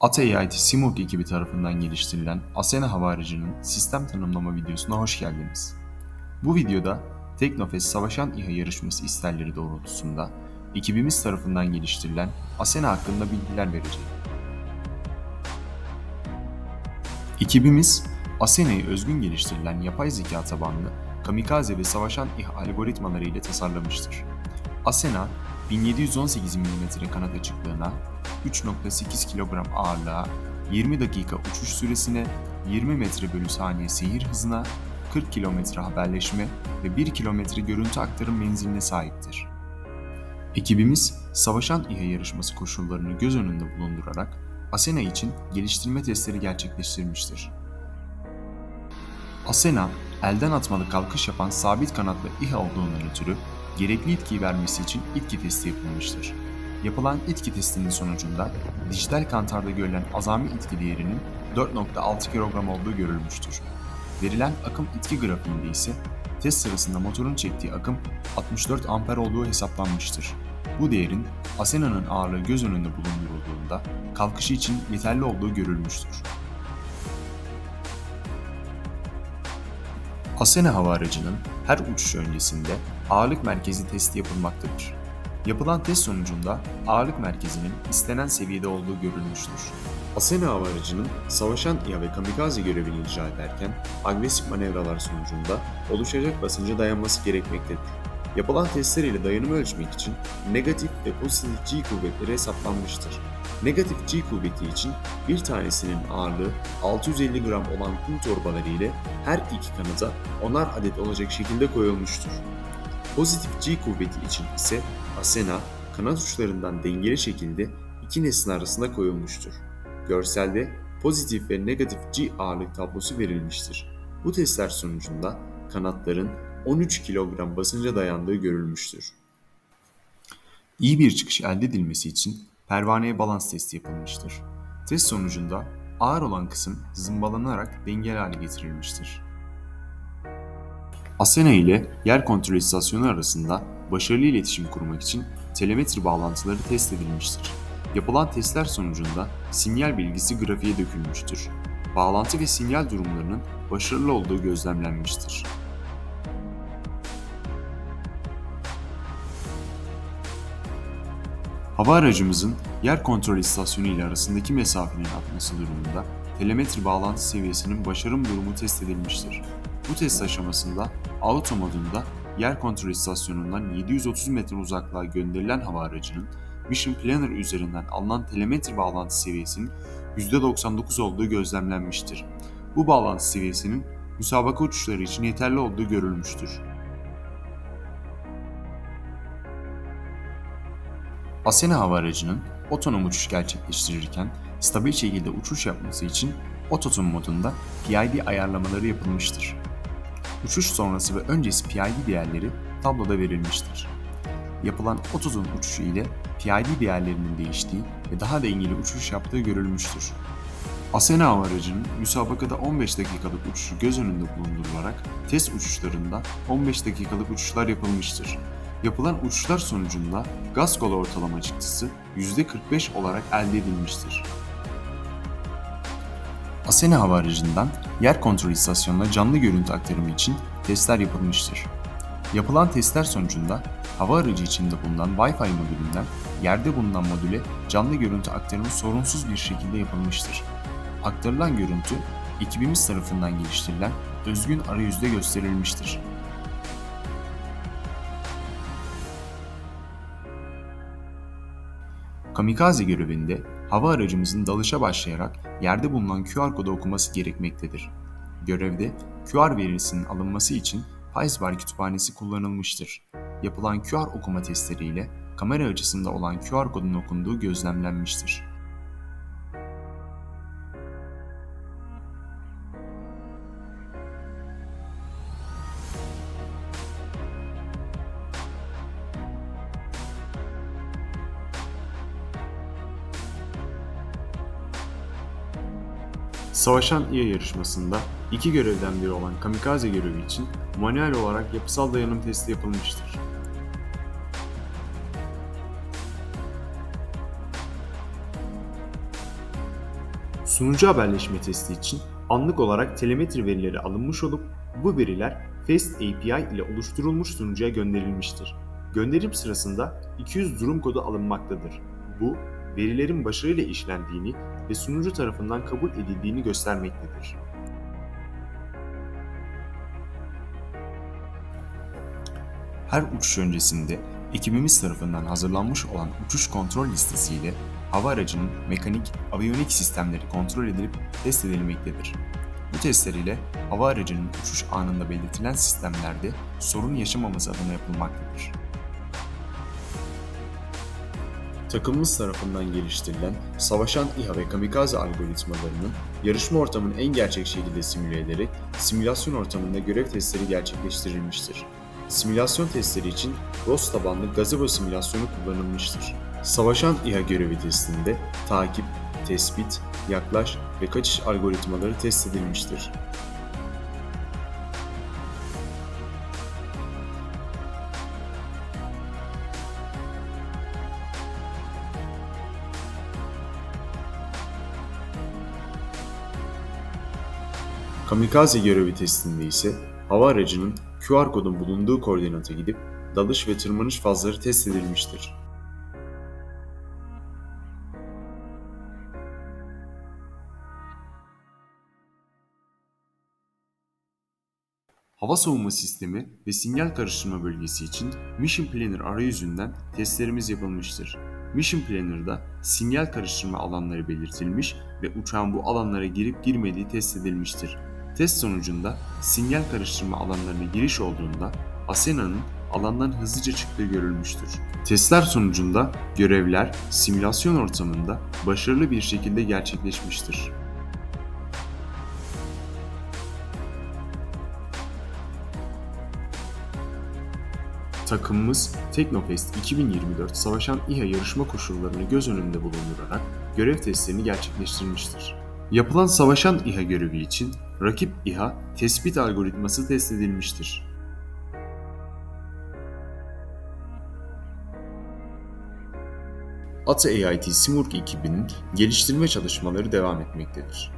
Ata AIT Simulk ekibi tarafından geliştirilen Asena hava aracının sistem tanımlama videosuna hoş geldiniz. Bu videoda Teknofest Savaşan İHA yarışması isterleri doğrultusunda ekibimiz tarafından geliştirilen Asena hakkında bilgiler verecek. Ekibimiz Asena'yı özgün geliştirilen yapay zeka tabanlı kamikaze ve savaşan İHA algoritmaları ile tasarlamıştır. Asena, 1718 mm kanat açıklığına, 3.8 kilogram ağırlığa, 20 dakika uçuş süresine, 20 metre bölü saniye seyir hızına, 40 kilometre haberleşme ve 1 kilometre görüntü aktarım menziline sahiptir. Ekibimiz, Savaşan İHA yarışması koşullarını göz önünde bulundurarak Asena için geliştirme testleri gerçekleştirmiştir. Asena, elden atmalı kalkış yapan sabit kanatlı İHA olduğundan ötürü gerekli itkiyi vermesi için itki testi yapılmıştır. Yapılan itki testinin sonucunda dijital kantarda görülen azami itki değerinin 4.6 kilogram olduğu görülmüştür. Verilen akım itki grafiğinde ise test sırasında motorun çektiği akım 64 amper olduğu hesaplanmıştır. Bu değerin Asena'nın ağırlığı göz önünde bulundurulduğunda kalkışı için yeterli olduğu görülmüştür. Asena hava aracının her uçuş öncesinde ağırlık merkezi testi yapılmaktadır. Yapılan test sonucunda ağırlık merkezinin istenen seviyede olduğu görülmüştür. Asena hava aracının savaşan İHA ve kamikaze görevini icra ederken agresif manevralar sonucunda oluşacak basınca dayanması gerekmektedir. Yapılan testler ile dayanımı ölçmek için negatif ve pozitif G kuvvetleri hesaplanmıştır. Negatif G kuvveti için bir tanesinin ağırlığı 650 gram olan kum torbaları ile her iki kanıza 10'ar adet olacak şekilde koyulmuştur. Pozitif G kuvveti için ise Asena kanat uçlarından dengeli şekilde iki nesne arasında koyulmuştur. Görselde pozitif ve negatif G ağırlık tablosu verilmiştir. Bu testler sonucunda kanatların 13 kilogram basınca dayandığı görülmüştür. İyi bir çıkış elde edilmesi için pervaneye balans testi yapılmıştır. Test sonucunda ağır olan kısım zımbalanarak dengeli hale getirilmiştir. Asena ile yer kontrol istasyonu arasında başarılı iletişim kurmak için telemetri bağlantıları test edilmiştir. Yapılan testler sonucunda sinyal bilgisi grafiğe dökülmüştür. Bağlantı ve sinyal durumlarının başarılı olduğu gözlemlenmiştir. Hava aracımızın yer kontrol istasyonu ile arasındaki mesafenin artması durumunda telemetri bağlantı seviyesinin başarım durumu test edilmiştir. Bu test aşamasında auto modunda yer kontrol istasyonundan 730 metre uzaklığa gönderilen hava aracının Mission Planner üzerinden alınan telemetri bağlantı seviyesinin %99 olduğu gözlemlenmiştir. Bu bağlantı seviyesinin müsabaka uçuşları için yeterli olduğu görülmüştür. Asena hava aracının otonom uçuş gerçekleştirirken stabil şekilde uçuş yapması için ototom modunda PID ayarlamaları yapılmıştır. Uçuş sonrası ve öncesi PID değerleri tabloda verilmiştir. Yapılan ototom uçuşu ile PID değerlerinin değiştiği ve daha dengeli uçuş yaptığı görülmüştür. Asena aracının müsabakada 15 dakikalık uçuşu göz önünde bulundurularak test uçuşlarında 15 dakikalık uçuşlar yapılmıştır. Yapılan uçuşlar sonucunda gaz kolu ortalama çıktısı %45 olarak elde edilmiştir. Asena hava aracından yer kontrol istasyonuna canlı görüntü aktarımı için testler yapılmıştır. Yapılan testler sonucunda hava aracı içinde bulunan Wi-Fi modülünden yerde bulunan modüle canlı görüntü aktarımı sorunsuz bir şekilde yapılmıştır. Aktarılan görüntü ekibimiz tarafından geliştirilen özgün arayüzde gösterilmiştir. Kamikaze görevinde hava aracımızın dalışa başlayarak yerde bulunan QR kodu okuması gerekmektedir. Görevde QR verisinin alınması için PySpark kütüphanesi kullanılmıştır. Yapılan QR okuma testleriyle kamera açısında olan QR kodun okunduğu gözlemlenmiştir. Savaşan İHA yarışmasında iki görevden biri olan kamikaze görevi için manuel olarak yapısal dayanım testi yapılmıştır. Sunucu haberleşme testi için anlık olarak telemetri verileri alınmış olup bu veriler FAST API ile oluşturulmuş sunucuya gönderilmiştir. Gönderim sırasında 200 durum kodu alınmaktadır. Bu, verilerin başarıyla işlendiğini ve sunucu tarafından kabul edildiğini göstermektedir. Her uçuş öncesinde ekibimiz tarafından hazırlanmış olan uçuş kontrol listesiyle hava aracının mekanik, aviyonik sistemleri kontrol edilip test edilmektedir. Bu testler ile hava aracının uçuş anında belirtilen sistemlerde sorun yaşamaması adına yapılmaktadır. Takımımız tarafından geliştirilen savaşan İHA ve kamikaze algoritmalarının yarışma ortamını en gerçek şekilde simüle ederek simülasyon ortamında görev testleri gerçekleştirilmiştir. Simülasyon testleri için ROS tabanlı gazebo simülasyonu kullanılmıştır. Savaşan İHA görevi testinde takip, tespit, yaklaş ve kaçış algoritmaları test edilmiştir. Kamikaze görevi testinde ise hava aracının QR kodun bulunduğu koordinata gidip dalış ve tırmanış fazları test edilmiştir. Hava savunma sistemi ve sinyal karıştırma bölgesi için Mission Planner arayüzünden testlerimiz yapılmıştır. Mission Planner'da sinyal karıştırma alanları belirtilmiş ve uçağın bu alanlara girip girmediği test edilmiştir. Test sonucunda sinyal karıştırma alanlarına giriş olduğunda Asena'nın alandan hızlıca çıktığı görülmüştür. Testler sonucunda görevler simülasyon ortamında başarılı bir şekilde gerçekleşmiştir. Takımımız Teknofest 2024 Savaşan İHA yarışma koşullarını göz önünde bulundurarak görev testlerini gerçekleştirmiştir. Yapılan Savaşan İHA görevi için rakip İHA tespit algoritması test edilmiştir. ATA AIT Simurg ekibinin geliştirme çalışmaları devam etmektedir.